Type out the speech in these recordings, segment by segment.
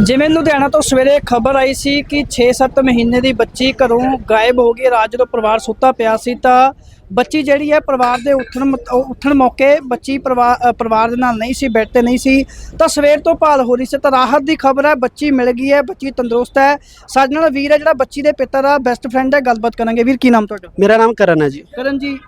ਜਿਵੇਂ ਲੁਧਿਆਣਾ ਤੋਂ ਸਵੇਰੇ ਖਬਰ ਆਈ ਸੀ ਕਿ 6-7 ਮਹੀਨੇ ਦੀ ਬੱਚੀ ਘਰੋਂ ਗਾਇਬ ਹੋ ਗਈ ਰਾਤ ਜਦੋਂ ਪਰਿਵਾਰ ਸੁੱਤਾ ਪਿਆ ਸੀ ਤਾਂ ਬੱਚੀ ਜਿਹੜੀ ਹੈ ਪਰਿਵਾਰ ਦੇ ਉੱਠਣ ਉੱਠਣ ਮੌਕੇ ਬੱਚੀ ਪਰਿਵਾਰ ਪਰਿਵਾਰ ਦੇ ਨਾਲ ਨਹੀਂ ਸੀ ਬੈੱਡ ਤੇ ਨਹੀਂ ਸੀ ਤਾਂ ਸਵੇਰ ਤੋਂ ਭਾਲ ਹੋ ਰਹੀ ਸੀ ਤਾਂ ਰਾਹਤ ਦੀ ਖਬਰ ਹੈ ਬੱਚੀ ਮਿਲ ਗਈ ਹੈ ਬੱਚੀ ਤੰਦਰੁਸਤ ਹੈ ਸਾਡੇ ਨਾਲ ਵੀਰ ਹੈ ਜਿਹੜਾ ਬੱਚੀ ਦੇ ਪਿਤਾ ਦਾ ਬੈਸਟ ਫਰੈਂਡ ਹੈ ਗੱਲਬਾਤ ਕਰਾਂਗੇ। ਵੀਰ ਕੀ ਨਾਮ ਤੁਹਾਡਾ? ਮੇਰਾ ਨਾਮ ਕਰਨ ਹੈ ਜੀ। ਕਰਨ ਜੀ।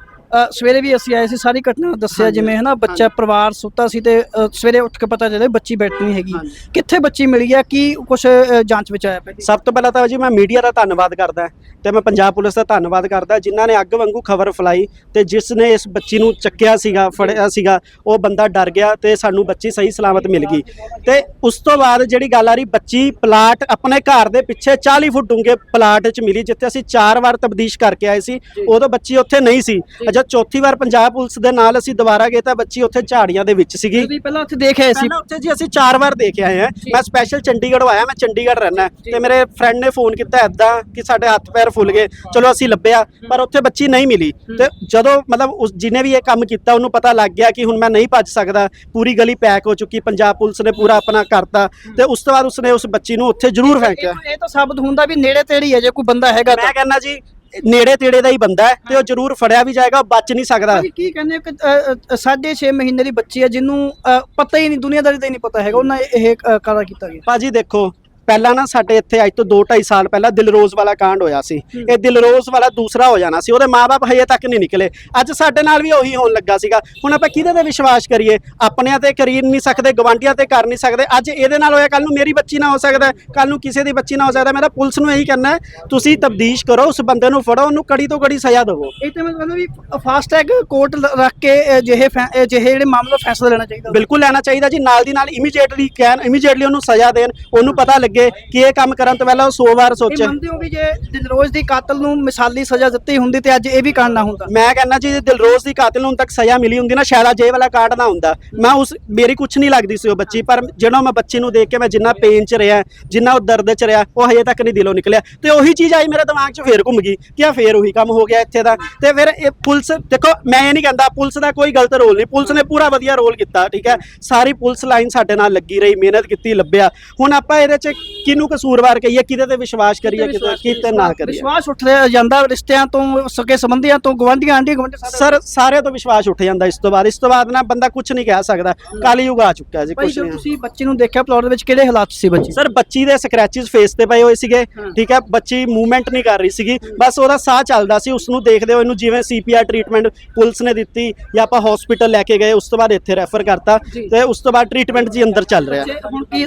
ਸਵੇਰੇ ਵੀ ਅਸੀਂ ਆਏ ਸੀ ਸਾਰੀ ਘਟਨਾ ਦੱਸਿਆ ਜਿਵੇਂ ਹੈ ਨਾ ਬੱਚਾ ਪਰਿਵਾਰ ਸੁੱਤਾ ਸੀ ਤੇ ਸਵੇਰੇ ਉੱਠ ਕੇ ਪਤਾ ਚੱਲਿਆ ਬੱਚੀ ਬੈਠ ਨਹੀਂ ਹੈਗੀ। ਕਿੱਥੇ ਬੱਚੀ ਮਿਲੀ ਹੈ ਕੀ ਕੁਝ ਜਾਂਚ ਵਿੱਚ ਆਇਆ ਪਹਿਲੇ ਸਭ ਤੋਂ ਪਹਿਲਾਂ ਤਾਂ ਜੀ ਮੈਂ ਮੀਡੀਆ ਦਾ ਧੰਨਵਾਦ ਕਰਦਾ ਤੇ ਮੈਂ ਪੰਜਾਬ ਪੁਲਿਸ ਦਾ ਧੰਨਵਾਦ ਕਰਦਾ ਜਿਨ੍ਹਾਂ ਨੇ ਅੱਗ ਵਾਂਗੂ ਖਬਰ ਫਲਾਈ ਤੇ ਜਿਸ ਨੇ ਇਸ ਬੱਚੀ ਨੂੰ ਚੱਕਿਆ ਸੀਗਾ ਫੜਿਆ ਸੀਗਾ ਉਹ ਬੰਦਾ ਡਰ ਗਿਆ ਤੇ ਸਾਨੂੰ ਬੱਚੀ ਸਹੀ ਸਲਾਮਤ ਮਿਲ ਗਈ। ਤੇ ਉਸ ਤੋਂ ਬਾਅਦ ਜਿਹੜੀ ਗੱਲ ਆ ਰਹੀ ਬੱਚੀ ਪਲਾਟ ਆਪਣੇ ਘਰ ਦੇ ਪਿੱਛੇ 40 ਫੁੱਟ ਡੂੰਘੇ ਪਲਾਟ 'ਚ ਮਿਲੀ ਜਿੱਥੇ ਅਸੀਂ ਚਾਰ ਵਾਰ ਤਬਦੀਸ਼ ਕਰਕੇ ਆਏ ਸੀ। ਉਦੋਂ ਬੱਚੀ ਉੱਥੇ ਨਹੀਂ ਸੀ। ਚੌਥੀ ਵਾਰ ਪੰਜਾਬ ਪੁਲਿਸ ਦੇ ਨਾਲ ਅਸੀਂ ਦੁਬਾਰਾ ਗਏ ਤਾਂ ਬੱਚੀ ਉੱਥੇ ਝਾੜੀਆਂ ਦੇ ਵਿੱਚ ਸੀਗੀ। ਤੁਸੀਂ ਪਹਿਲਾਂ ਉੱਥੇ ਦੇਖ ਆਏ ਸੀ। ਪਹਿਲਾਂ ਉੱਥੇ ਜੀ ਅਸੀਂ ਚਾਰ ਵਾਰ ਦੇਖ ਆਏ ਹਾਂ ਮੈਂ ਸਪੈਸ਼ਲ ਚੰਡੀਗੜ੍ਹ ਆਇਆ ਮੈਂ ਚੰਡੀਗੜ੍ਹ ਰਹਿਣਾ ਤੇ ਮੇਰੇ ਫਰੈਂਡ ਨੇ ਫੋਨ ਕੀਤਾ ਐਦਾਂ ਕਿ ਸਾਡੇ ਹੱਥ ਪੈਰ ਫੁੱਲ ਗਏ। ਚਲੋ ਅਸੀਂ ਲੱਭਿਆ ਪਰ ਉੱਥੇ ਬੱਚੀ ਨਹੀਂ ਮਿਲੀ। ਤੇ ਜਦੋਂ ਮਤਲਬ ਉਸ ਜਿਹਨੇ ਵੀ ਇਹ ਕੰਮ ਕੀਤਾ ਉਹਨੂੰ ਪਤਾ ਲੱਗ ਗਿਆ ਕਿ ਹੁਣ ਮੈਂ ਨਹੀਂ ਭੱਜ ਸਕਦਾ। ਪੂਰੀ ਗਲੀ ਪੈਕ ਹੋ ਚੁੱਕੀ ਪੰਜਾਬ ਪੁਲਿਸ ਨੇ ਪੂਰਾ ਆਪਣਾ ਕਰਤਾ। ਤੇ ਉਸ ਤੋਂ ਬਾਅਦ ਉਸਨੇ ਉਸ ਬੱਚੀ ਨੂੰ ਉੱਥੇ ਜ਼ਰੂਰ ਫੈਂਕਿਆ। ਇਹ ਇਹ ਤਾਂ ਸਾਬਤ ਹੁੰਦਾ ਵੀ ਨੇੜੇ ਤੇੜੀ ਹੈ ਜੇ ਕੋਈ ਬੰਦਾ ਹੈਗਾ ਤਾਂ। ਮੈਂ ਕਹਿੰਦਾ ਜੀ ਨੇੜੇ ਤੇੜੇ ਦਾ ਹੀ ਬੰਦਾ ਹੈ ਤੇ ਉਹ ਜ਼ਰੂਰ ਫੜਿਆ ਵੀ ਜਾਏਗਾ ਬਚ ਨਹੀਂ ਸਕਦਾ। ਭਾਜੀ ਕੀ ਕਹਿੰਦੇ ਹੋ ਕਿ ਅ, ਅ, ਸਾਢੇ 6 ਮਹੀਨੇ ਦੀ ਬੱਚੀ ਹੈ ਜਿਹਨੂੰ ਅ, ਪਤਾ ਹੀ ਨਹੀਂ ਦੁਨੀਆਦਾਰੀ ਦਾ ਹੀ ਨਹੀਂ ਪਤਾ ਹੈਗਾ ਉਹਨਾਂ ਇਹ ਅ, ਕਾਰਾ ਕੀਤਾ ਗਿਆ? ਭਾਜੀ ਦੇਖੋ ਪਹਿਲਾਂ ਨਾ ਸਾਡੇ ਇੱਥੇ ਅੱਜ ਤੋਂ 2.5 ਸਾਲ ਪਹਿਲਾਂ ਦਿਲਰੋਜ਼ ਵਾਲਾ ਕਾਂਡ ਹੋਇਆ ਸੀ। ਇਹ ਦਿਲਰੋਜ਼ ਵਾਲਾ ਦੂਸਰਾ ਹੋ ਜਾਣਾ ਸੀ। ਉਹਦੇ ਮਾਪੇ ਹਜੇ ਤੱਕ ਨਹੀਂ ਨਿਕਲੇ। ਅੱਜ ਸਾਡੇ ਨਾਲ ਵੀ ਉਹੀ ਹੋਣ ਲੱਗਾ ਸੀਗਾ। ਹੁਣ ਆਪਾਂ ਕਿਹਦੇ ਤੇ ਵਿਸ਼ਵਾਸ ਕਰੀਏ? ਆਪਣਿਆਂ ਤੇ ਕਰੀ ਨਹੀਂ ਸਕਦੇ ਗਵਾਂਢੀਆਂ ਤੇ ਕਰ ਨਹੀਂ ਸਕਦੇ। ਅੱਜ ਇਹਦੇ ਨਾਲ ਹੋਇਆ ਕੱਲ ਨੂੰ ਮੇਰੀ ਬੱਚੀ ਨਾ ਹੋ ਸਕਦਾ। ਕੱਲ ਨੂੰ ਕਿਸੇ ਦੀ ਬੱਚੀ ਨਾ ਹੋ ਸਕਦਾ। ਮੇਰਾ ਪੁਲਿਸ ਨੂੰ ਇਹੀ ਕਹਿਣਾ ਹੈ ਤੁਸੀਂ ਤਬਦੀਸ਼ ਕਰੋ ਉਸ ਬੰਦੇ ਨੂੰ ਫੜੋ ਉਹਨੂੰ ਕੜੀ ਤੋਂ ਕੜੀ ਸਜ਼ਾ ਦਿਵੋ। ਇਹ ਤੇ ਮੈਂ ਕਹਿੰਦਾ ਵੀ ਫਾਸਟ ਟੈਗ ਕੋਰਟ ਰੱਖ ਕੇ ਅਜਿਹੇ ਫੈ- ਅਜਿਹੇ ਜਿਹੜੇ ਮਾਮਲੇ ਦਾ ਫੈਸਲਾ ਲੈਣਾ ਚਾਹੀਦਾ। ਬਿਲਕੁਲ ਲੈਣਾ ਚਾਹੀਦਾ ਜੀ। ਨਾਲ ਦੀ ਨਾਲ ਇਮੀਡੀਏਟਲੀ ਕਹਿਣ ਇਮੀਡੀਏਟਲੀ ਉਹਨੂੰ ਸਜ਼ਾ ਦੇਣ ਉਹਨੂੰ ਪਤਾ ਲੱਗੇ ਕਿ ਇਹ ਕੰਮ ਕਰਨ ਤੋਂ ਪਹਿਲਾਂ ਉਹ 100 ਵਾਰ ਇਹ ਸੋਚੇ ਮੰਨਦੇ ਹੋ ਵੀ ਜੇ ਦਿਲਰੋਜ਼ ਦੀ ਕਾਤਲ ਨੂੰ ਮਿਸਾਲੀ ਸਜ਼ਾ ਦਿੱਤੀ ਹੁੰਦੀ ਤੇ ਅੱਜ ਇਹ ਵੀ ਕਾਂਡ ਨਾ ਹੁੰਦਾ? ਮੈਂ ਕਹਿੰਦਾ ਜੀ ਜੇ ਦਿਲਰੋਜ਼ ਦੀ ਕਾਤਲ ਨੂੰ ਹੁਣ ਤੱਕ ਸਜ਼ਾ ਮਿਲੀ ਹੁੰਦੀ ਨਾ ਸ਼ਾਇਦ ਅੱਜ ਇਹ ਵਾਲਾ ਕਾਰਡ ਨਾ ਹੁੰਦਾ। ਮੈਂ ਉਸ ਮੇਰੀ ਕੁਝ ਨਹੀਂ ਲੱਗਦੀ ਸੀ ਉਹ ਬੱਚੀ ਪਰ ਜਦੋਂ ਮੈਂ ਬੱਚੀ ਨੂੰ ਦੇਖ ਕੇ ਮੈਂ ਜਿੰਨਾ ਪੇਨ ਚ ਰਿਹਾ ਜਿੰਨਾ ਉਹ ਦਰਦ ਚ ਰਿਹਾ ਉਹ ਹਜੇ ਤੱਕ ਨਹੀਂ ਦਿਲੋਂ ਨਿਕਲਿਆ। ਤੇ ਉਹੀ ਚੀਜ਼ ਆਈ ਮੇਰੇ ਦਿਮਾਗ 'ਚ ਫੇਰ ਘੁੰਮ ਗਈ ਕਿ ਆ ਫੇਰ ਉਹੀ ਕੰਮ ਹੋ ਗਿਆ ਇੱਥੇ ਦਾ। ਤੇ ਫਿਰ ਇਹ ਪੁਲਿਸ ਦੇਖੋ ਮੈਂ ਇਹ ਨਹੀਂ ਕਹਿੰਦਾ ਪੁਲਿਸ ਦਾ ਕੋਈ ਗਲਤ ਰੋਲ ਨਹੀਂ। ਪੁਲਿਸ ਨੇ ਪੂਰਾ ਵਧੀਆ ਰੋਲ ਕੀਤਾ ਠੀਕ ਹੈ? ਸਾਰੀ ਪੁਲਿਸ ਲਾਈਨ ਸਾਡੇ ਨਾਲ ਲੱਗੀ ਰਹੀ ਮਿਹਨਤ ਕੀਤੀ ਲੱਭਿਆ। ਹੁਣ ਆਪਾਂ ਇਹਦੇ 'ਚ ਕਿਹਨੂੰ ਕਸੂਰਵਾਰ ਕਹੀਏ ਕਿਹਦੇ ਤੇ ਵਿਸ਼ਵਾਸ ਕਰੀਏ ਕਿਤੇ ਕਿਤੇ ਨਾ ਕਰੀਏ? ਵਿਸ਼ਵਾਸ ਉੱਠ ਜਾਂਦਾ ਰਿਸ਼ਤਿਆਂ ਤੋਂ ਸਕੇ ਸੰਬੰਧੀਆਂ ਤੋਂ ਗਵਾਂਢੀਆਂ ਆਂਢੀ ਗਵਾਂਢੀ ਸਾਰੇ ਸਰ ਸਾਰਿਆਂ ਤੋਂ ਵਿਸ਼ਵਾਸ ਉੱਠ ਜਾਂਦਾ ਇਸ ਤੋਂ ਬਾਅਦ। ਇਸ ਤੋਂ ਬਾਅਦ ਨਾ ਬੰਦਾ ਕੁਝ ਨਹੀਂ ਕਹਿ ਸਕਦਾ। ਕਾਲੀ ਯੁਗ ਆ ਚੁੱਕਾ ਜੀ ਕੁਝ ਨਹੀਂ। ਤੁਸੀਂ ਬੱਚੇ ਨੂੰ ਦੇਖਿਆ ਪਲਾਟ ਦੇ ਵਿੱਚ ਕਿਹੜੇ ਹਾਲਾਤ ਸੀ ਬੱਚੀ? ਸਰ ਬੱਚੀ ਦੇ ਸਕ੍ਰੈਚਸ ਫੇਸ ਤੇ ਪਏ ਹੋਏ ਸੀਗੇ। ਠੀਕ ਹੈ? ਬੱਚੀ ਮੂਵਮੈਂਟ ਨਹੀਂ ਕਰ ਰਹੀ ਸੀਗੀ। ਬਸ ਉਹਦਾ ਸਾਹ ਚੱਲਦਾ ਸੀ ਉਸ ਨੂੰ ਦੇਖਦੇ ਹੋਏ ਇਹਨੂੰ ਜਿਵੇਂ ਸੀਪੀਆਰ ਟ੍ਰੀਟਮੈਂਟ ਪੁਲਿਸ ਨੇ ਦਿੱਤੀ ਜਾਂ ਆਪਾਂ ਹਸਪੀਟਲ ਲੈ ਕੇ ਗਏ ਉਸ ਤੋਂ ਬਾਅਦ ਇੱਥੇ ਰੈਫਰ ਕਰਤਾ। ਤੇ ਉਸ ਤੋਂ ਬਾਅਦ ਟ੍ਰੀਟਮੈਂਟ ਜੀ ਅੰਦਰ ਚੱਲ ਰਿਹਾ। ਹੁਣ ਕੀ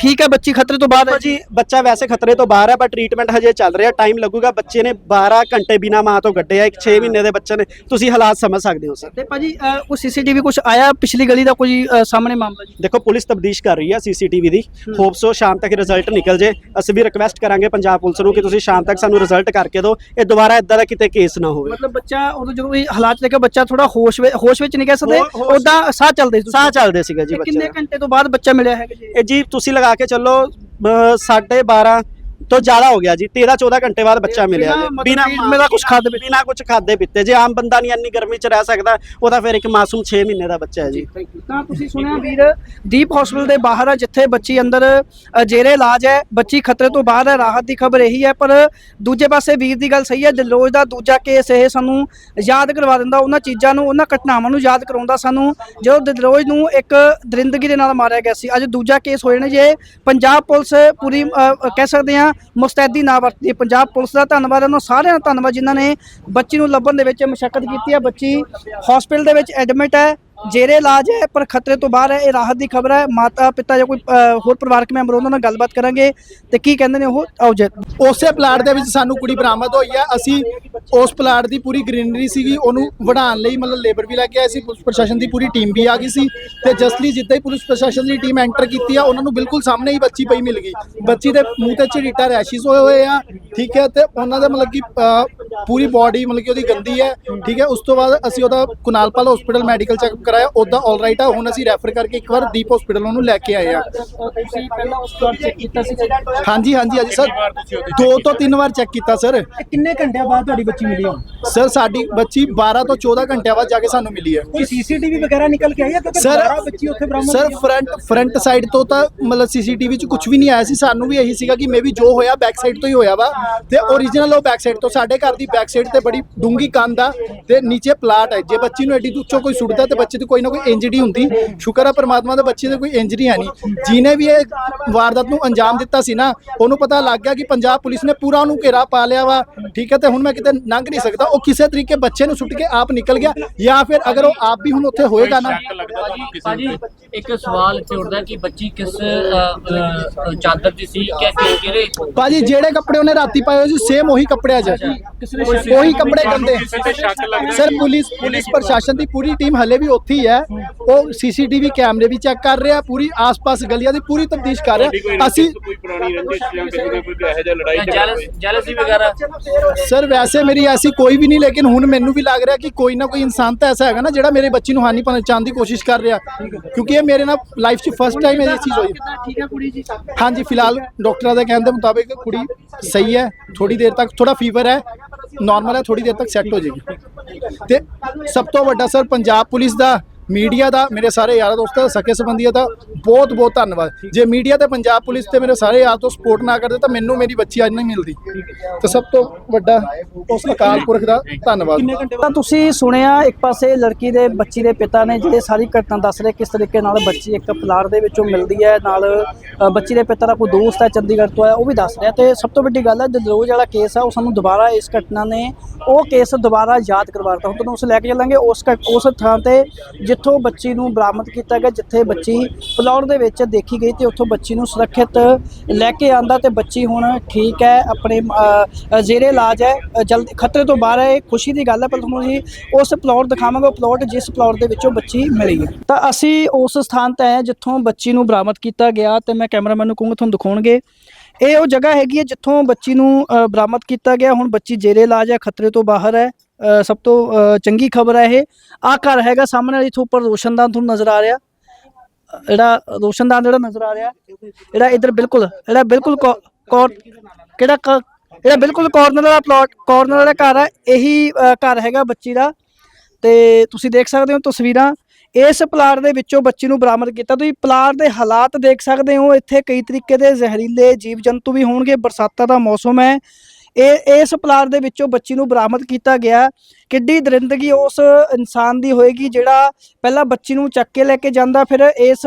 ਠੀਕ ਹੈ ਬੱਚੀ ਖਤਰੇ ਤੋਂ ਹੈ ਜੀ। ਬੱਚਾ ਵੈਸੇ ਖਤਰੇ ਤੋਂ ਬਾਹਰ ਹੈ ਪਰ ਟ੍ਰੀਟਮੈਂਟ ਹਜੇ ਚੱਲ ਰਿਹਾ ਟਾਈਮ ਲੱਗੂਗਾ। ਬੱਚੇ ਨੇ 12 ਘੰਟੇ ਬਿਨਾ ਮਾਂ ਤੋਂ ਕੱਢਿਆ ਇੱਕ 6 ਮਹੀਨੇ ਦੇ ਬੱਚੇ ਨੇ। ਤੁਸੀਂ ਹਾਲਾਤ ਸਮਝ ਸਕਦੇ ਹੋ ਸਰ ਤੇ ਭਾਜੀ ਕੋਈ ਸੀਸੀਟੀਵੀ ਕੁਝ ਆਇਆ ਪਿਛਲੀ ਗਲੀ ਦਾ ਕੋਈ ਸਾਹਮਣੇ ਮਾਮਲਾ ਜੀ? ਦੇਖੋ ਪੁਲਿਸ ਤਬਦੀਸ਼ ਕਰ ਰਹੀ ਹੈ ਸੀਸੀਟੀਵੀ ਦੀ। ਹੋਪਸੋ ਸ਼ਾਮ ਤੱਕ ਰਿਜ਼ਲਟ ਨਿਕਲ ਜੇ। ਅਸੀਂ ਵੀ ਰਿਕਵੈਸਟ ਕਰਾਂਗੇ ਪੰਜਾਬ ਪੁਲਿਸ ਨੂੰ ਕਿ ਤੁਸੀਂ ਸ਼ਾਮ ਤੱਕ ਸਾਨੂੰ ਰਿਜ਼ਲਟ ਕਰਕੇ ਦਿਓ। ਇਹ ਦੁਬਾਰਾ ਇਦਾਂ ਦਾ ਕਿਤੇ ਕੇਸ ਨਾ ਹੋਵੇ। ਮਤਲਬ ਬੱਚਾ ਉਦੋਂ ਜਦੋਂ ਇਹ ਹਾਲਾਤ ਦੇਖਿਆ ਬੱਚਾ ਥੋੜਾ ਹੋਸ਼ ਹੋਸ਼ ਵਿੱਚ ਨਹੀਂ ਕਹਿ ਸਕਦੇ ਹੋ- ਉਦਾਂ ਸਾਹ ਚੱਲਦੇ ਸੀ ਸਾਹ ਚੱਲਦੇ ਸੀਗਾ ਜੀ ਬੱਚੇ ਕਿੰਨੇ। ਘੰਟੇ ਤੋਂ ਬਾਅਦ ਬੱਚਾ ਮਿਲਿਆ ਹੈਗਾ ਜੀ? ਇਹ ਜੀ ਤੁਸੀਂ ਲਗਾ ਕੇ ਚੱਲੋ 12:30 ਤੋਂ ਜ਼ਿਆਦਾ ਹੋ ਗਿਆ ਜੀ 13 14 ਘੰਟੇ ਬਾਅਦ ਬੱਚਾ ਮਿਲਿਆ ਜੀ। ਬਿਨਾਂ ਮੇਰਾ ਕੁਝ ਖਾਦੇ ਪੀਤੇ ਬਿਨਾ ਕੁਝ ਖਾਦੇ ਪੀਤੇ। ਜੇ ਆਮ ਬੰਦਾ ਨਹੀਂ ਇੰਨੀ ਗਰਮੀ 'ਚ ਰਹਿ ਸਕਦਾ ਉਹ ਤਾਂ ਫਿਰ ਇੱਕ ਮਾਸੂਮ 6 ਮਹੀਨੇ ਦਾ ਬੱਚਾ ਹੈ ਜੀ। ਤਾਂ ਤੁਸੀਂ ਸੁਣਿਆ ਵੀਰ ਦੀਪ ਹਸਪੀਟਲ ਦੇ ਬਾਹਰ ਆ ਜਿੱਥੇ ਬੱਚੀ ਅੰਦਰ ਜੇਰੇ ਇਲਾਜ ਹੈ ਬੱਚੀ ਖਤਰੇ ਤੋਂ ਬਾਹਰ ਹੈ ਰਾਹਤ ਦੀ ਖਬਰ ਇਹੀ ਹੈ ਪਰ ਦੂਜੇ ਪਾਸੇ ਵੀਰ ਦੀ ਗੱਲ ਸਹੀ ਹੈ ਦਿਲਰੋਜ਼ ਦਾ ਦੂਜਾ ਕੇਸ ਇਹ ਸਾਨੂੰ ਯਾਦ ਕਰਵਾ ਦਿੰਦਾ ਉਹਨਾਂ ਚੀਜ਼ਾਂ ਨੂੰ ਉਹਨਾਂ ਘਟਨਾਵਾਂ ਨੂੰ ਯਾਦ ਕਰਾਉਂਦਾ ਸਾਨੂੰ ਜਦੋਂ ਦਿਲਰੋਜ਼ ਨੂੰ ਇੱਕ ਦਰਿੰਦਗੀ ਦੇ ਨਾਲ ਮਾਰਿਆ ਗਿਆ ਸੀ। ਅੱਜ ਦੂਜਾ ਕੇਸ ਹੋਏ ਨੇ ਜੇ ਪੰਜਾਬ ਪੁਲਿਸ ਪੂਰੀ ਕਹਿ ਸਕਦੇ ਹਾਂ ਮੁਸਤੈਦੀ ਨਾ ਵਰਤੀ ਪੰਜਾਬ ਪੁਲਿਸ ਦਾ ਧੰਨਵਾਦ, ਉਹਨਾਂ ਸਾਰਿਆਂ ਦਾ ਧੰਨਵਾਦ ਜਿਨ੍ਹਾਂ ਨੇ ਬੱਚੀ ਨੂੰ ਲੱਭਣ ਦੇ ਵਿੱਚ ਮਸ਼ੱਕਤ ਕੀਤੀ ਹੈ। ਬੱਚੀ ਹਸਪੀਟਲ ਦੇ ਵਿੱਚ ਐਡਮਿਟ ਹੈ। ਜੇਰੇ ਇਲਾਜ ਹੈ, ਪਰ ਖਤਰੇ ਤੋਂ ਬਾਹਰ ਹੈ, ਇਹ ਰਾਹਤ ਦੀ ਖਬਰ ਹੈ। ਮਾਤਾ, ਪਿਤਾ ਜਾਂ ਕੋਈ ਹੋਰ ਪਰਿਵਾਰਕ ਮੈਂਬਰ ਉਹਨਾਂ ਨਾਲ ਗੱਲਬਾਤ ਕਰਾਂਗੇ ਤੇ ਕੀ ਕਹਿੰਦੇ ਨੇ ਉਹ? ਆਓ ਜੀ। ਉਸੇ ਪਲਾਟ ਦੇ ਵਿੱਚ ਸਾਨੂੰ ਕੁੜੀ ਬਰਾਮਦ ਹੋਈ ਹੈ। ਅਸੀਂ ਉਸ ਪਲਾਟ ਦੀ ਪੂਰੀ ਗ੍ਰੀਨਰੀ ਸੀਗੀ, ਉਹਨੂੰ ਵਢਾਉਣ ਲਈ ਮਤਲਬ ਲੇਬਰ ਵੀ ਲੈ ਕੇ ਆਏ ਸੀ, ਪੁਲਿਸ ਪ੍ਰਸ਼ਾਸਨ ਦੀ ਪੂਰੀ ਟੀਮ ਵੀ ਆ ਗਈ ਸੀ। ਤੇ ਜਸਟਲੀ ਜਿੱਦਾਂ ਹੀ ਪੁਲਿਸ ਪ੍ਰਸ਼ਾਸਨ ਦੀ ਟੀਮ ਐਂਟਰ ਕੀਤੀ ਆ, ਉਹਨਾਂ ਨੂੰ ਬਿਲਕੁਲ ਸਾਹਮਣੇ ਹੀ ਬੱਚੀ ਪਈ ਮਿਲ ਗਈ। ਬੱਚੀ ਦੇ ਮੂੰਹ ਤੇ ਝੜੀਟਾ ਰੈਸ਼ਿਸ ਹੋਏ ਹੋਏ ਆ, ਠੀਕ ਹੈ, ਤੇ ਉਹਨਾਂ ਦਾ ਮਤਲਬ ਕਿ ਪੂਰੀ ਬਾਡੀ ਮਤਲਬ ਕਿ ਉਹਦੀ ਗੰਦੀ ਹੈ ਠੀਕ ਹੈ? ਉਸ ਤੋਂ ਬਾਅਦ ਅਸੀਂ ਉਹਦਾ ਕੁਨਾਲਪਾਲ ਹਸਪੀਟਲ ਮੈਡੀਕਲ ਚੈੱਕਅਪ ਕਰਾਇਆ ਉਹਦਾ ਆਲ ਰਾਈਟ ਆ। ਹੁਣ ਅਸੀਂ ਰੈਫਰ ਕਰਕੇ ਇੱਕ ਵਾਰ ਦੀਪ ਹਸਪੀਟਲ ਉਹਨੂੰ ਲੈ ਕੇ ਆਏ ਆ। ਤੁਸੀਂ ਪਹਿਲਾਂ ਉਸ ਤੋਂ ਚੈੱਕ ਕੀਤਾ ਸੀ ਹਾਂਜੀ ਹਾਂਜੀ ਹਾਂਜੀ ਸਰ। ਦੋ ਤੋਂ ਤਿੰਨ ਵਾਰ ਚੈੱਕ ਕੀਤਾ ਸਰ। ਕਿੰਨੇ ਘੰਟਿਆਂ ਬਾਅਦ ਤੁਹਾਡੀ ਬੱਚੀ ਮਿਲੀ ਹੁਣ? ਸਰ ਸਾਡੀ ਬੱਚੀ 12 ਤੋਂ 14 ਘੰਟਿਆਂ ਬਾਅਦ ਜਾ ਕੇ ਸਾਨੂੰ ਮਿਲੀ ਹੈ। ਕੋਈ ਸੀਸੀਟੀਵੀ ਵਗੈਰਾ ਨਿਕਲ ਕੇ ਆਈ ਹੈ? ਕਿਉਂਕਿ ਸਰ 12 ਬੱਚੀ ਉੱਥੇ ਬਰਾਮਦ ਸਰ। ਫਰੰਟ ਫਰੰਟ ਸਾਈਡ ਤੋਂ ਤਾਂ ਮਤਲਬ ਸੀਸੀਟੀਵੀ 'ਚ ਕੁਝ ਵੀ ਨਹੀਂ ਆਇਆ ਸੀ। ਸਾਨੂੰ ਵੀ ਇਹੀ ਸੀਗਾ ਕਿ ਮੇਬੀ ਜੋ ਹੋਇਆ ਬੈਕ ਸਾਈਡ ਤੋਂ ਹੀ ਹੋਇਆ ਵਾ। ਤੇ ਓਰੀਜਨਲ ਉਹ ਬੈਕ ਸਾਈਡ ਤੋਂ ਸਾਡੇ ਘਰ ਦੀ ਬੈਕ ਸਾਈਡ ਤੇ ਬੜੀ ਡੂੰਗੀ ਕੰਧ ਆ ਤੇ ਨੀਚੇ ਪਲਾਟ ਹੈ ਜੇ ਬੱਚੀ ਨੂੰ ਐਡੀ ਉੱਚੋਂ ਕੋਈ ਸੁੱਟਦਾ ਤੇ ਬੱਚੇ ਦੀ ਕੋਈ ਨਾ ਕੋਈ ਇੰਜਰੀ ਹੁੰਦੀ। ਸ਼ੁਕਰ ਹੈ ਪਰਮਾਤਮਾ ਦੇ ਬੱਚੇ ਦੇ ਕੋਈ ਇੰਜਰੀ ਹੈ ਨਹੀਂ। ਜਿਹਨੇ ਵੀ ਇਹ ਵਾਰਦਾਤ ਨੂੰ ਅੰਜਾਮ ਦਿੱਤਾ ਸੀ ਨਾ ਉਹਨੂੰ ਪਤਾ ਲੱਗ ਗਿਆ ਕਿ ਪੰਜਾਬ ਪੁਲਿਸ ਨੇ ਪੂਰਾ ਉਹਨੂੰ ਘੇਰਾ ਪਾ ਲਿਆ ਵਾ। ਠੀਕ ਹੈ ਤੇ ਹੁਣ ਮੈਂ ਕਿਤੇ ਲੰਘ ਨਹੀਂ ਸਕਦਾ। ਉਹ ਕਿਸੇ ਤਰੀਕੇ ਬੱਚੇ ਨੂੰ ਸੁੱਟ ਕੇ ਆਪ ਨਿਕਲ ਗਿਆ ਜਾਂ ਫਿਰ ਅਗਰ ਉਹ ਆਪ ਵੀ ਹੁਣ ਉੱਥੇ ਹੋਏਗਾ ਨਾ। ਭਾਜੀ ਇੱਕ ਸਵਾਲ ਇੱਥੇ ਉੱਠਦਾ ਕਿ ਬੱਚੀ ਕਿਸ ਚਾਦਰ ਦੀ ਸੀ? ਕਿਹੜੇ ਭਾਜੀ ਜਿਹੜੇ ਕੱਪੜੇ ਉਹਨੇ ਰਾਤੀ ਪਾਏ ਹੋਏ ਸੀ ਸੇਮ ਉਹੀ ਕੱਪੜੇ ਅੱਜ ਉਹੀ ਕੱਪੜੇ ਗੰਦੇ। ਸਰ ਪੁਲਿਸ ਪੁਲਿਸ ਪ੍ਰਸ਼ਾਸਨ ਦੀ ਪੂਰੀ ਟੀਮ ਹਲੇ ਵੀ ਉੱਥੇ ਹੀ ਹੈ। ਉਹ ਸੀਸੀਟੀਵੀ ਕੈਮਰੇ ਵੀ ਚੈੱਕ ਕਰ ਰਿਹਾ ਪੂਰੀ ਆਸ-ਪਾਸ ਗਲੀਆਂ ਦੀ ਪੂਰੀ ਤਫਤੀਸ਼ ਕਰ ਰਿਹਾ। ਅਸੀਂ ਕੋਈ ਪੁਰਾਣੀ ਰੰਜਿਸ਼ ਜਾਂ ਕਿਸੇ ਦਾ ਕੋਈ ਇਹੋ ਜਿਹਾ ਲੜਾਈ ਝਗੜਾ ਜੈਲਸ ਜੈਲਸੀ ਵਗੈਰਾ? ਸਰ ਵੈਸੇ ਮੇਰੀ ਐਸੀ ਕੋਈ ਵੀ ਨਹੀਂ ਲੇਕਿਨ ਹੁਣ ਮੈਨੂੰ ਵੀ ਲੱਗ ਰਿਹਾ ਕਿ ਕੋਈ ਨਾ ਕੋਈ ਇਨਸਾਨ ਤਾਂ ਐਸਾ ਹੈਗਾ ਨਾ ਜਿਹੜਾ ਮੇਰੇ ਬੱਚੀ ਨੂੰ ਹਾਨੀ ਪਹੁੰਚਾਉਣ ਦੀ ਕੋਸ਼ਿਸ਼ ਕਰ ਰਿਹਾ। ਕਿਉਂਕਿ ਇਹ ਮੇਰੇ ਨਾਲ ਲਾਈਫ 'ਚ ਫਸਟ ਟਾਈਮ ਇਹ ਚੀਜ਼ ਹੋਈ। ਠੀਕ ਹੈ ਕੁੜੀ ਜੀ ਹਾਂਜੀ ਫਿਲਹਾਲ ਡਾਕਟਰਾਂ ਦੇ ਕਹਿਣ ਦੇ ਮੁਤਾਬਿਕ ਕੁੜੀ ਸਹੀ ਹੈ ਥੋੜੀ ਦੇਰ ਤੱਕ ਥੋੜਾ ਫੀਵਰ ਹੈ। ਨਾਰਮਲ ਹੈ ਥੋੜੀ ਦੇਰ ਤੱਕ ਸੈੱਟ ਹੋ ਜਾਏਗੀ। ਤੇ ਸਭ ਤੋਂ ਵੱਡਾ ਸਰ, ਪੰਜਾਬ ਪੁਲਿਸ ਦਾ ਮੀਡੀਆ ਦਾ, ਮੇਰੇ ਸਾਰੇ ਯਾਰਾਂ ਦੋਸਤਾਂ ਦਾ, ਸਕੇ ਸੰਬੰਧੀਆਂ ਦਾ ਬਹੁਤ ਬਹੁਤ ਧੰਨਵਾਦ। ਜੇ ਮੀਡੀਆ ਤੇ ਪੰਜਾਬ ਪੁਲਿਸ ਤੇ ਮੇਰੇ ਸਾਰੇ ਯਾਰ ਤੋਂ ਸਪੋਰਟ ਨਾ ਕਰਦੇ ਤਾਂ ਮੈਨੂੰ ਮੇਰੀ ਬੱਚੀ ਅੱਜ ਨਹੀਂ ਮਿਲਦੀ। ਤੇ ਸਭ ਤੋਂ ਵੱਡਾ ਉਸ ਅਕਾਲ ਪੁਰਖ ਦਾ ਧੰਨਵਾਦ। ਤਾਂ ਤੁਸੀਂ ਸੁਣਿਆ ਇੱਕ ਪਾਸੇ ਲੜਕੀ ਦੇ ਬੱਚੀ ਦੇ ਪਿਤਾ ਨੇ ਜਿਹੜੇ ਸਾਰੀ ਘਟਨਾ ਦੱਸ ਰਹੇ ਕਿਸ ਤਰੀਕੇ ਨਾਲ ਬੱਚੀ ਇੱਕ ਪਲਾਟ ਦੇ ਵਿੱਚੋਂ ਮਿਲਦੀ ਹੈ ਨਾਲ ਬੱਚੀ ਦੇ ਪਿਤਾ ਦਾ ਕੋਈ ਦੋਸਤ ਹੈ ਚੰਡੀਗੜ੍ਹ ਤੋਂ ਹੈ ਉਹ ਵੀ ਦੱਸ ਰਿਹਾ ਤੇ ਸਭ ਤੋਂ ਵੱਡੀ ਗੱਲ ਹੈ ਦਲਰੋਜ ਵਾਲਾ ਕੇਸ ਹੈ ਉਹ ਸਾਨੂੰ ਦੁਬਾਰਾ ਇਸ ਘਟਨਾ ਨੇ ਉਹ ਕੇਸ ਦੁਬਾਰਾ ਯਾਦ ਕਰਵਾ ਦਿੱਤਾ ਹੁਣ ਤੁਹਾਨੂੰ ਉਸ ਲੈ ਕੇ ਚੱਲਾਂਗੇ ਉਸ ਉਸ ਥਾਂ ਤੇ ਜਿੱਥੋਂ ਬੱਚੀ ਨੂੰ ਬਰਾਮਦ ਕੀਤਾ ਗਿਆ ਜਿੱਥੇ ਬੱਚੀ ਪਲਾਟ ਦੇ ਵਿੱਚ ਦੇਖੀ ਗਈ ਤੇ ਉੱਥੋਂ ਬੱਚੀ ਨੂੰ ਸੁਰੱਖਿਅਤ ਲੈ ਕੇ ਆਂਦਾ ਤੇ ਬੱਚੀ ਹੁਣ ਠੀਕ ਹੈ ਆਪਣੇ ਜ਼ੇਰੇ ਇਲਾਜ ਹੈ ਜਲਦੀ ਖਤਰੇ ਤੋਂ ਬਾਹਰ ਹੈ ਖੁਸ਼ੀ ਦੀ ਗੱਲ ਹੈ ਪਰ ਤੁਹਾਨੂੰ ਜੀ ਉਸ ਪਲਾਟ ਦਿਖਾਵਾਂਗੇ ਉਹ ਪਲਾਟ ਜਿਸ ਪਲਾਟ ਦੇ ਵਿੱਚੋਂ ਬੱਚੀ ਮਿਲੀ ਹੈ। ਤਾਂ ਅਸੀਂ ਉਸ ਸਥਾਨ ਤੇ ਹੈ ਜਿੱਥੋਂ ਬੱਚੀ ਨੂੰ ਬਰਾਮਦ ਕੀਤਾ ਗਿਆ ਤੇ ਮੈਂ ਕੈਮਰਾਮੈਨ ਨੂੰ ਕਹੂੰਗਾ ਤੁਹਾਨੂੰ ਦਿਖਾਉਣਗੇ। ਇਹ ਉਹ ਜਗ੍ਹਾ ਹੈਗੀ ਹੈ ਜਿੱਥੋਂ ਬੱਚੀ ਨੂੰ ਬਰਾਮਦ ਕੀਤਾ ਗਿਆ ਹੁਣ ਬੱਚੀ ਜ਼ੇਰੇ ਇਲਾਜ ਹੈ ਖਤਰੇ ਤੋਂ ਬਾਹਰ ਹੈ ਅ, ਸਭ ਤੋਂ ਚੰਗੀ ਖਬਰ ਹੈ ਇਹ। ਆ ਘਰ ਹੈਗਾ ਸਾਹਮਣੇ ਵਾਲੀ ਇੱਥੋਂ ਉੱਪਰ ਰੋਸ਼ਨਦਾਨ ਤੁਹਾਨੂੰ ਨਜ਼ਰ ਆ ਰਿਹਾ। ਜਿਹੜਾ ਰੋਸ਼ਨਦਾਨ ਜਿਹੜਾ ਨਜ਼ਰ ਆ ਰਿਹਾ, ਜਿਹੜਾ ਇੱਧਰ ਬਿਲਕੁਲ, ਜਿਹੜਾ ਬਿਲਕੁਲ ਕੋ- ਕਿਹੜਾ ਜਿਹੜਾ ਬਿਲਕੁਲ ਕਾਰਨਰ ਵਾਲਾ ਪਲਾਟ ਕਾਰਨਰ ਵਾਲਾ ਘਰ ਹੈ ਇਹੀ ਘਰ ਹੈਗਾ ਬੱਚੀ ਦਾ। ਤੇ ਤੁਸੀਂ ਦੇਖ ਸਕਦੇ ਹੋ ਤਸਵੀਰਾਂ, ਇਸ ਪਲਾਟ ਦੇ ਵਿੱਚੋਂ ਬੱਚੀ ਨੂੰ ਬਰਾਮਦ ਕੀਤਾ। ਤੁਸੀਂ ਪਲਾਟ ਦੇ ਹਾਲਾਤ ਦੇਖ ਸਕਦੇ ਹੋ, ਇੱਥੇ ਕਈ ਤਰੀਕੇ ਦੇ ਜ਼ਹਿਰੀਲੇ ਜੀਵ ਜੰਤੂ ਵੀ ਹੋਣਗੇ, ਬਰਸਾਤਾਂ ਦਾ ਮੌਸਮ ਹੈ। ਇਹ, ਇਸ ਪਲਾਟ ਦੇ ਵਿੱਚੋਂ ਬੱਚੀ ਨੂੰ ਬਰਾਮਦ ਕੀਤਾ ਗਿਆ। ਕਿੱਡੀ ਦਰਿੰਦਗੀ ਉਸ ਇਨਸਾਨ ਦੀ ਹੋਏਗੀ ਜਿਹੜਾ ਪਹਿਲਾਂ ਬੱਚੀ ਨੂੰ ਚੱਕ ਕੇ ਲੈ ਕੇ ਜਾਂਦਾ, ਫਿਰ ਇਸ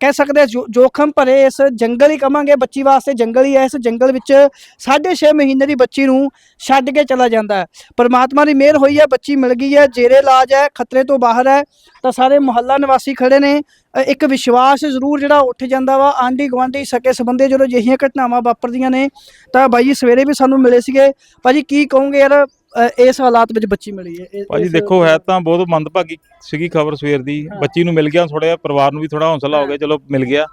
ਕਹਿ ਸਕਦੇ ਹਾਂ ਜੋ- ਜੋਖਮ ਭਰੇ ਇਸ ਜੰਗਲ ਹੀ ਕਵਾਂਗੇ। ਬੱਚੀ ਵਾਸਤੇ ਜੰਗਲ ਹੀ ਹੈ, ਇਸ ਜੰਗਲ ਵਿੱਚ 6.5 ਮਹੀਨੇ ਦੀ ਬੱਚੀ ਨੂੰ ਛੱਡ ਕੇ ਚਲਾ ਜਾਂਦਾ ਪਰਮਾਤਮਾ ਦੀ ਮਿਹਰ ਹੋਈ ਹੈ, ਬੱਚੀ ਮਿਲ ਗਈ ਹੈ, ਜੇਰੇ ਇਲਾਜ ਹੈ, ਖਤਰੇ ਤੋਂ ਬਾਹਰ ਹੈ, ਤਾਂ ਸਾਰੇ ਮੁਹੱਲਾ ਨਿਵਾਸੀ ਖੜੇ ਨੇ। ਇੱਕ ਵਿਸ਼ਵਾਸ ਜ਼ਰੂਰ ਜਿਹੜਾ ਉੱਠ ਜਾਂਦਾ ਵਾ ਆਂਢੀ ਗੁਆਂਢੀ ਸਕੇ ਸੰਬੰਧੀ ਜਦੋਂ ਅਜਿਹੀਆਂ ਘਟਨਾਵਾਂ ਵਾਪਰਦੀਆਂ ਨੇ ਤਾਂ ਬਾਈ ਜੀ ਸਵੇਰੇ ਵੀ ਸਾਨੂੰ ਮਿਲੇ ਸੀਗੇ। ਭਾਜੀ ਕੀ ਕਹੋਗੇ ਯਾਰ ਇਸ ਹਾਲਾਤ ਵਿੱਚ ਬੱਚੀ ਮਿਲੀ ਹੈ? ਭਾਜੀ ਦੇਖੋ ਹੈ ਤਾਂ ਬਹੁਤ ਮੰਦਭਾਗੀ ਸੀਗੀ ਖਬਰ ਸਵੇਰ ਦੀ। ਬੱਚੀ ਨੂੰ ਮਿਲ ਗਿਆ ਥੋੜਾ ਜਿਹਾ ਪਰਿਵਾਰ ਨੂੰ ਵੀ ਥੋੜਾ ਹੌਸਲਾ ਹੋ ਗਿਆ ਚਲੋ ਮਿਲ ਗਿਆ।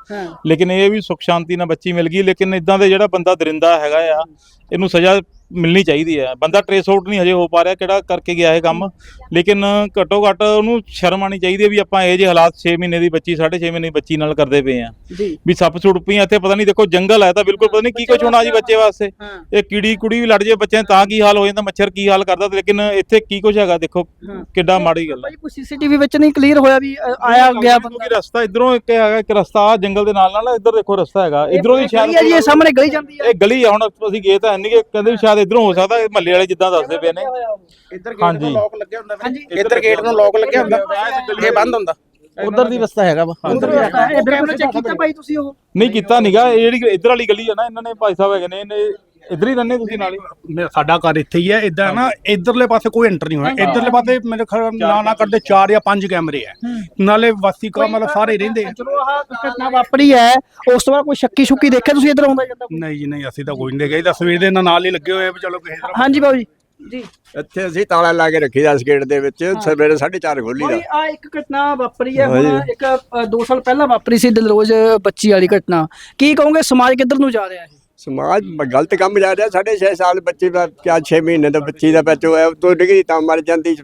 ਲੇਕਿਨ ਇਹ ਵੀ ਸੁਖ ਸ਼ਾਂਤੀ ਨਾਲ ਬੱਚੀ ਮਿਲ ਗਈ ਲੇਕਿਨ ਇਦਾਂ ਦੇ ਜਿਹੜਾ ਬੰਦਾ ਦਰਿੰਦਾ ਹੈਗਾ ਆ ਇਹਨੂੰ ਸਜ਼ਾ ਮਿਲਣੀ ਚਾਹੀਦੀ ਹੈ। ਬੰਦਾ ਟ੍ਰੇਸ ਆਊਟ ਨਹੀਂ ਹਜੇ ਹੋ ਪਾ ਰਿਹਾ ਕਿਹੜਾ ਕਰਕੇ ਗਿਆ ਇਹ ਕੰਮ। ਲੇਕਿਨ ਘੱਟੋ ਘੱਟ ਉਹਨੂੰ ਸ਼ਰਮ ਆਣੀ ਚਾਹੀਦੀ ਹੈ ਵੀ ਆਪਾਂ ਇਹ ਜਿਹੇ ਹਾਲਾਤ 6 ਮਹੀਨੇ ਦੀ ਬੱਚੀ 6.5 ਮਹੀਨੇ ਦੀ ਬੱਚੀ ਨਾਲ ਕਰਦੇ ਪਏ ਆ ਜੀ। ਵੀ ਸੱਪ ਸੁੱਟ ਪਈਆਂ ਇੱਥੇ ਪਤਾ ਨਹੀਂ ਦੇਖੋ ਜੰਗਲ ਹੈ ਤਾਂ ਬਿਲਕੁਲ ਪਤਾ ਨਹੀਂ ਕੀ ਕੁਝ ਹੋਣਾ ਜੀ ਬੱਚੇ ਵਾਸਤੇ। ਇਹ ਕੀੜੀ ਕੁੜੀ ਵੀ ਲੜ ਜੇ ਬੱਚਿਆਂ ਤਾਂ ਕੀ ਹਾਲ ਹੋ ਜਾਂਦਾ ਮੱਛਰ ਕੀ ਹਾਲ ਕਰਦਾ ਲੇਕਿਨ ਇੱਥੇ ਕੀ ਕੁਝ ਹੈਗਾ ਦੇਖੋ। ਕਿੱਡਾ ਮਾੜੀ ਗੱਲ ਹੈ। ਭਾਈ ਕੋਈ ਸੀਸੀਟੀਵੀ ਵਿੱਚ ਨਹੀਂ ਕਲੀਅਰ ਹੋਇਆ ਵੀ ਆਇਆ ਗਿਆ ਬੰਦਾ। ਕਿਉਂਕਿ ਰਸਤਾ ਇਧਰੋਂ ਇੱਕ ਹੈਗਾ ਇੱਕ ਰਸਤਾ ਜੰਗਲ ਦੇ ਨਾਲ ਨਾਲ ਇੱਧਰ ਦੇਖੋ ਰਸਤਾ ਹੈਗਾ। ਇਧਰੋਂ ਦੀ ਜੀ ਇਹ ਸ਼ਾਇਦ ਸਾਹਮਣੇ ਗਲੀ ਜਾਂਦੀ ਹੈ ਇਹ ਗਲੀ ਆ ਹੁਣ ਅਸੀਂ ਗਏ ਤਾਂ ਨਹੀਂ ਕਹਿੰਦੇ ਵੀ ਸ਼ਾਇਦ ਇਧਰੋਂ ਹੋ ਸਕਦਾ ਮਹੱਲੇ ਵਾਲੇ ਜਿੱਦਾਂ ਦੱਸਦੇ ਪਏ ਨੇ। ਇੱਧਰ। ਗੇਟ ਨੂੰ ਲੋਕ ਲੱਗਿਆ ਹੁੰਦਾ ਹਾਂਜੀ। ਇੱਧਰ ਗੇਟ ਨੂੰ ਲੋਕ ਲੱਗਿਆ ਹੁੰਦਾ। ਇਹ ਬੰਦ ਹੁੰਦਾ। ਉਧਰ ਦੀ ਰਸਤਾ ਹੈਗਾ ਵਾ। ਉਧਰ ਇਹ ਬ੍ਰੇਕ ਚੈੱਕ ਕੀਤਾ ਭਾਈ ਤੁਸੀਂ ਉਹ? ਨਹੀਂ ਕੀਤਾ ਨਿਗਾ। ਇਹ ਜਿਹੜੀ ਇਧਰ ਵਾਲੀ ਗਲੀ ਆ ਨਾ ਇਹਨਾਂ ਨੇ ਭਾਈ ਸਾਹਿਬ ਹੈਗੇ ਨੇ ਇਹਨੇ ਇਧਰ ਹੀ ਰਹਿੰਦੇ ਤੁਸੀਂ ਨਾਲ ਹੀ? ਸਾਡਾ ਘਰ ਇੱਥੇ ਹੀ ਹੈ ਇਦਾਂ ਨਾ ਇਧਰਲੇ ਪਾਸੇ ਕੋਈ ਐਂਟਰ ਨਹੀਂ ਹੋਇਆ। ਇਧਰਲੇ ਪਾਸੇ ਮੇਰੇ ਖਿਆਲ ਨਾ ਨਾ ਕਰਦੇ 4 ਜਾਂ 5 ਕੈਮਰੇ ਹੈ। ਨਾਲੇ ਵਾਸੀ ਕਾ ਮਤਲਬ ਸਾਰੇ ਰਹਿੰਦੇ ਆ। ਚਲੋ ਆਹ ਘਟਨਾ ਵਾਪਰੀ ਹੈ ਉਸ ਤੋਂ ਬਾਅਦ ਕੋਈ ਸ਼ੱਕੀ ਸ਼ੁੱਕੀ ਦੇਖਿਆ ਤੁਸੀਂ ਇੱਧਰ ਆਉਂਦਾ ਜਾਂਦਾ ਨਹੀਂ ਜੀ ਨਹੀਂ ਅਸੀਂ ਤਾਂ ਕੋਈ ਨਹੀਂ ਗਏ ਤਾਂ ਸਵੇਰ ਦੇ ਨਾਲ ਹੀ ਲੱਗੇ ਹੋਏ ਆ ਵੀ ਚਲੋ ਕਿਸੇ ਤਰ੍ਹਾਂ। ਹਾਂਜੀ ਬਾਬੂ ਜੀ। ਜੀ। ਇੱਥੇ ਅਸੀਂ ਤਾਲਾ ਲਾ ਕੇ ਰੱਖੀ ਦਾ ਗੇਟ ਦੇ ਵਿੱਚ ਸਵੇਰੇ 4:30 ਖੋਲੀ ਦਾ। ਆ ਇੱਕ ਘਟਨਾ ਵਾਪਰੀ ਹੈ। ਹੁਣ ਇੱਕ 2 ਸਾਲ ਪਹਿਲਾਂ ਵਾਪਰੀ ਸੀ ਦਿਲਰੋਜ਼ ਬੱਚੀ ਵਾਲੀ ਘਟਨਾ। ਕੀ ਕਹੋਗੇ ਸਮਾਜ ਕਿੱਧਰ ਨੂੰ ਜਾ ਰਿਹਾ ਹੈ ਸਮਾਜ ਗਲਤ ਕੰਮ ਜਾ ਰਿਹਾ। ਸਾਢੇ 6 ਸਾਲ ਬੱਚੇ ਦਾ ਕਿਆ 6 ਮਹੀਨੇ ਦਾ ਬੱਚੀ ਦਾ ਬੱਚਾ ਹੋਇਆ ਉਤੋਂ ਡਿਗਰੀ ਤਾਂ ਮਰ ਜਾਂਦੀ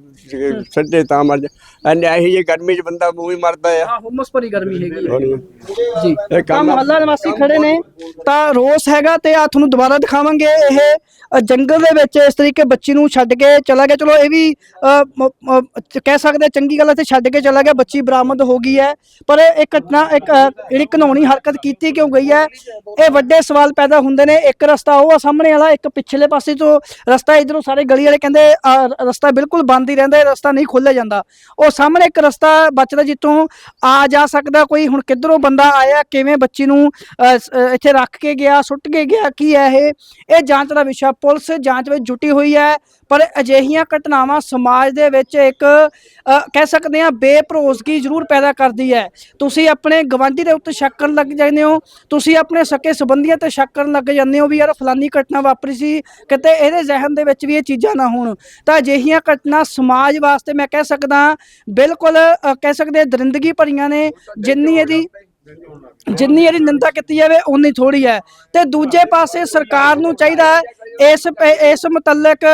ਸੱਡੇ ਤਾਂ ਮਰ ਜਾ ਐਨੇ ਇਹੀ ਜੇ ਗਰਮੀ 'ਚ ਬੰਦਾ ਮੂੰਹ ਹੀ ਮਰਦਾ ਆ। ਹਾਂ ਹੁਮਸ ਭਰੀ ਗਰਮੀ ਹੈਗੀ ਹੈ। ਜੀ। ਇਹ ਤਾਂ ਕੰਮ ਮੁਹੱਲਾ ਨਿਵਾਸੀ ਖੜੇ ਨੇ। ਤਾਂ ਰੋਸ ਹੈਗਾ ਤੇ ਆ ਤੁਹਾਨੂੰ ਦੁਬਾਰਾ ਦਿਖਾਵਾਂਗੇ। ਇਹ ਜੰਗਲ ਦੇ ਵਿੱਚ ਇਸ ਤਰੀਕੇ ਬੱਚੀ ਨੂੰ ਛੱਡ ਕੇ ਚਲਾ ਗਿਆ। ਚਲੋ ਇਹ ਵੀ ਕਹਿ ਸਕਦੇ ਹਾਂ ਚੰਗੀ ਗੱਲ ਹੈ ਤੇ ਛੱਡ ਕੇ ਚਲਾ ਗਿਆ। ਬੱਚੀ ਬਰਾਮਦ ਹੋ ਗਈ ਹੈ। ਪਰ ਇਹ ਘਟਨਾ ਇੱਕ ਜਿਹੜੀ ਘਨੌਣੀ ਹਰਕਤ ਕੀਤੀ ਕਿਉਂ ਗਈ ਹੈ? ਇਹ ਵੱਡੇ ਸਵਾਲ ਪੈਦਾ ਹੁੰਦੇ ਨੇ, ਇੱਕ ਰਸਤਾ ਉਹ ਆ ਸਾਹਮਣੇ ਵਾਲਾ, ਇੱਕ ਪਿਛਲੇ ਪਾਸੇ ਤੋਂ ਰਸਤਾ ਇਧਰੋਂ ਸਾਰੇ ਗਲੀ ਵਾਲੇ ਕਹਿੰਦੇ ਰਸਤਾ ਬਿਲਕੁਲ ਬੰਦ ਹੀ ਰਹਿੰਦਾ, ਰਸਤਾ ਨਹੀਂ ਖੋਲ੍ਹਿਆ ਜਾਂਦਾ। ਉਹ ਸਾਹਮਣੇ ਇੱਕ ਰਸਤਾ ਬਚਦਾ ਜਿੱਥੋਂ ਆ ਜਾ ਸਕਦਾ ਕੋਈ, ਹੁਣ ਕਿੱਧਰੋਂ ਬੰਦਾ ਆਇਆ, ਕਿਵੇਂ ਬੱਚੀ ਨੂੰ ਇੱਥੇ ਰੱਖ ਕੇ ਗਿਆ, ਸੁੱਟ ਕੇ ਗਿਆ, ਕੀ ਹੈ ਇਹ? ਇਹ ਜਾਂਚ ਦਾ ਵਿਸ਼ਾ, ਪੁਲਿਸ ਜਾਂਚ ਵਿੱਚ ਜੁਟੀ ਹੋਈ ਹੈ, ਪਰ ਅਜਿਹੀਆਂ ਘਟਨਾਵਾਂ ਸਮਾਜ ਦੇ ਵਿੱਚ ਇੱਕ ਕਹਿ ਸਕਦੇ ਹਾਂ, ਬੇਭਰੋਸਗੀ ਜ਼ਰੂਰ ਪੈਦਾ ਕਰਦੀ ਹੈ। ਤੁਸੀਂ ਆਪਣੇ ਗਵਾਂਢੀ ਦੇ ਉੱਤੇ ਸ਼ੱਕ ਕਰਨ ਲੱਗ ਜਾਂਦੇ ਹੋ, ਤੁਸੀਂ ਆਪਣੇ ਸਕੇ ਸੰਬੰਧੀਆਂ ਤੇ ਸ਼ੱਕ ਕਰਨ ਲੱਗ ਜਾਂਦੇ ਹੋ ਵੀ ਯਾਰ ਫਲਾਨੀ ਘਟਨਾ ਵਾਪਰੀ ਸੀ, ਕਿਤੇ ਇਹਦੇ ਜ਼ਿਹਨ ਦੇ ਵਿੱਚ ਵੀ ਇਹ ਚੀਜ਼ਾਂ ਨਾ ਹੋਣ। ਤਾਂ ਅਜਿਹੀਆਂ ਘਟਨਾ ਸਮਾਜ ਵਾਸਤੇ ਮੈਂ ਕਹਿ ਸਕਦਾ ਬਿਲਕੁਲ ਕਹਿ ਸਕਦੇ ਦਰਿੰਦਗੀ ਭਰੀਆਂ ਨੇ, ਜਿੰਨੀ ਇਹਦੀ ਜਿੰਨੀ ਇਹਦੀ ਨਿੰਦਾ ਕੀਤੀ ਜਾਵੇ ਉਨੀ ਥੋੜੀ ਹੈ। ਤੇ ਦੂਜੇ ਪਾਸੇ ਸਰਕਾਰ ਨੂੰ ਚਾਹੀਦਾ ਇਸ ਪ- ਇਸ ਮੁਤਲਕ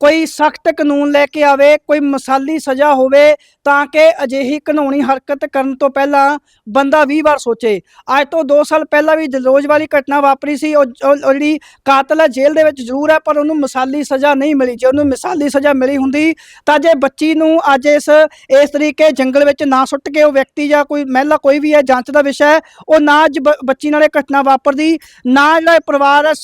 ਕੋਈ ਸਖਤ ਕਾਨੂੰਨ ਲੈ ਕੇ ਆਵੇ, ਕੋਈ ਮਸਾਲੀ ਸਜ਼ਾ ਹੋਵੇ, ਤਾਂ ਕਿ ਅਜਿਹੀ ਕਾਨੂੰਨੀ ਹਰਕਤ ਕਰਨ ਤੋਂ ਪਹਿਲਾਂ ਬੰਦਾ 20 ਵਾਰ ਸੋਚੇ। ਅੱਜ ਤੋਂ 2 ਸਾਲ ਪਹਿਲਾਂ ਵੀ ਦਲੋਜ ਵਾਲੀ ਘਟਨਾ ਵਾਪਰੀ ਸੀ। ਉਹ, ਉਹ- ਜਿਹੜੀ ਕਾਤਲ ਹੈ ਜੇਲ੍ਹ ਦੇ ਵਿੱਚ ਜ਼ਰੂਰ ਹੈ ਪਰ ਉਹਨੂੰ ਮਸਾਲੀ ਸਜ਼ਾ ਨਹੀਂ ਮਿਲੀ ਜੇ। ਉਹਨੂੰ ਮਿਸਾਲੀ ਸਜ਼ਾ ਮਿਲੀ ਹੁੰਦੀ ਤਾਂ ਜੇ ਬੱਚੀ ਨੂੰ ਅੱਜ ਇਸ ਇਸ ਤਰੀਕੇ ਜੰਗਲ ਵਿੱਚ ਨਾ ਸੁੱਟ ਕੇ ਉਹ ਵਿਅਕਤੀ ਜਾਂ ਕੋਈ ਮਹਿਲਾ ਕੋਈ ਵੀ ਹੈ, ਜਾਂਚ ਦਾ ਵਿਸ਼ਾ ਹੈ, ਉਹ ਨਾ ਅੱਜ ਬ- ਬੱਚੀ ਨਾਲ ਇਹ ਘਟਨਾ ਵਾਪਰਦੀ, ਨਾ ਜਿਹੜਾ ਪਰਿਵਾਰ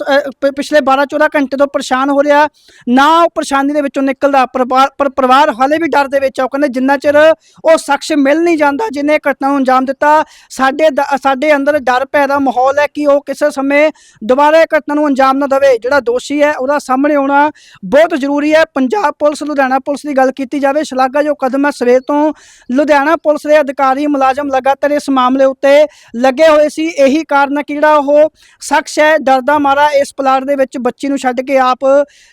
ਪਿਛਲੇ 12 14 ਘੰਟੇ ਤੋਂ ਪਰੇਸ਼ਾਨ ਹੋ ਰਿਹਾ, ਨਾ ਉਹ ਪਰੇਸ਼ਾਨੀ ਦੇ ਵਿੱਚੋਂ ਨਿਕਲਦਾ। ਪਰਿਵਾਰ ਪਰ ਪਰਿਵਾਰ ਹਾਲੇ ਵੀ ਡਰ ਦੇ ਵਿੱਚ ਆ। ਉਹ ਕਹਿੰਦੇ ਜਿੰਨਾ ਚਿਰ ਉਹ ਸ਼ਖਸ ਮਿਲ ਨਹੀਂ ਜਾਂਦਾ, ਜਿਹਨੇ ਘਟਨਾ ਨੂੰ ਅੰਜਾਮ ਦਿੱਤਾ, ਸਾਡੇ ਸਾਡੇ ਅੰਦਰ ਡਰ ਭੈ ਦਾ ਮਾਹੌਲ ਹੈ ਕਿ ਉਹ ਕਿਸੇ ਸਮੇਂ ਦੁਬਾਰਾ ਘਟਨਾ ਨੂੰ ਅੰਜਾਮ ਨਾ ਦੇਵੇ। ਜਿਹੜਾ ਦੋਸ਼ੀ ਹੈ, ਉਹਦਾ ਸਾਹਮਣੇ ਆਉਣਾ ਬਹੁਤ ਜ਼ਰੂਰੀ ਹੈ। ਪੰਜਾਬ ਪੁਲਿਸ, ਲੁਧਿਆਣਾ ਪੁਲਿਸ ਦੀ ਗੱਲ ਕੀਤੀ ਜਾਵੇ, ਸ਼ਲਾਘਾਯੋਗ ਕਦਮ ਹੈ। ਸਵੇਰ ਤੋਂ ਲੁਧਿਆਣਾ ਪੁਲਿਸ ਦੇ ਅਧਿਕਾਰੀ ਮੁਲਾਜ਼ਮ ਲਗਾਤਾਰ ਇਸ ਮਾਮਲੇ ਉੱਤੇ ਲੱਗੇ ਹੋਏ ਸੀ। ਇਹੀ ਕਾਰਨ ਹੈ ਕਿ ਜਿਹੜਾ ਉਹ ਸ਼ਖਸ ਹੈ, ਡਰਦਾ ਮਾਰਾ ਇਸ ਪਲਾਟ ਦੇ ਵਿੱਚ ਬੱਚੀ ਨੂੰ ਛੱਡ ਕੇ ਆਪ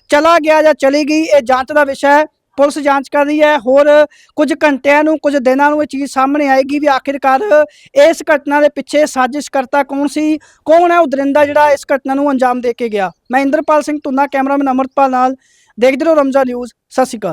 ਚਲਾ ਗਿਆ ਜਾਂ ਚਲੀ ਗਈ ਇਹ ਜਾਂਚ ਦਾ ਵਿਸ਼ਾ ਹੈ, ਪੁਲਿਸ ਜਾਂਚ ਕਰ ਰਹੀ ਹੈ, ਹੋਰ ਕੁਝ ਘੰਟਿਆਂ ਨੂੰ, ਕੁਝ ਦਿਨਾਂ ਨੂੰ ਇਹ ਚੀਜ਼ ਸਾਹਮਣੇ ਆਏਗੀ ਵੀ ਆਖਿਰਕਾਰ ਇਸ ਘਟਨਾ ਦੇ ਪਿੱਛੇ ਸਾਜ਼ਿਸ਼ਕਰਤਾ ਕੌਣ ਸੀ, ਕੌਣ ਹੈ ਉਹ ਦਰਿੰਦਾ ਜਿਹੜਾ ਇਸ ਘਟਨਾ ਨੂੰ ਅੰਜਾਮ ਦੇ ਕੇ ਗਿਆ। ਮੈਂ ਇੰਦਰਪਾਲ ਸਿੰਘ ਧੁੰਨਾ, ਕੈਮਰਾਮੈਨ ਅਮਰਪਾਲ ਨਾਲ, ਦੇਖਦੇ ਰਹੋ ਰਮਜ਼ਾ ਨਿਊਜ਼, ਸਤਿ ਸ਼੍ਰੀ ਅਕਾਲ।